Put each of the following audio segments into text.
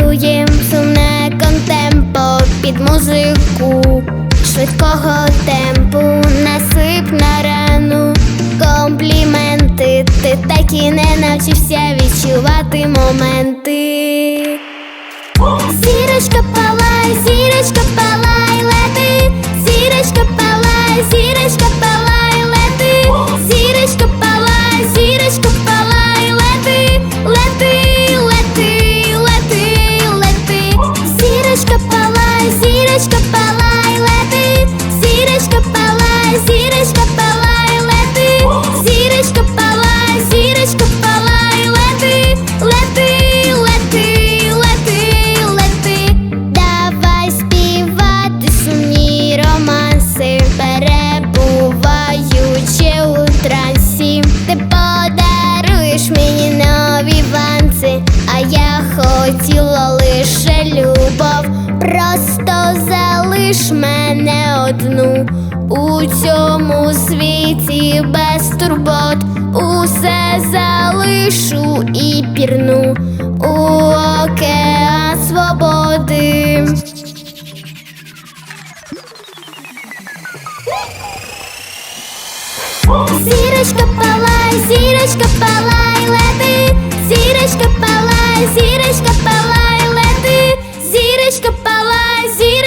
чуєм сумне контемпо під музику, швидкого темпу насип на рану компліменти. Ти так і не навчився відчувати моменти. Зірочка палай, зірочка пала. Зірочка палай, лети, зірочка палай, зірочка палай, лети, зірочка палай, зірочка палай, лети, лети, лети, лети, лети, давай співати сумні романси, перебуваючи у трансі, ти подаруєш мені нові ванси, а я хотіла лише любов, просто залиш мене одну у цьому світі без турбот, усе залишу і пірну у океан свободи. Зірочка палай.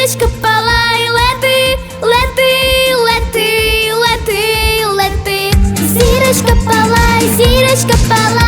Зірочка палай, лети, лети, лети, лети, лети. Зірочка палай, зірочка палай.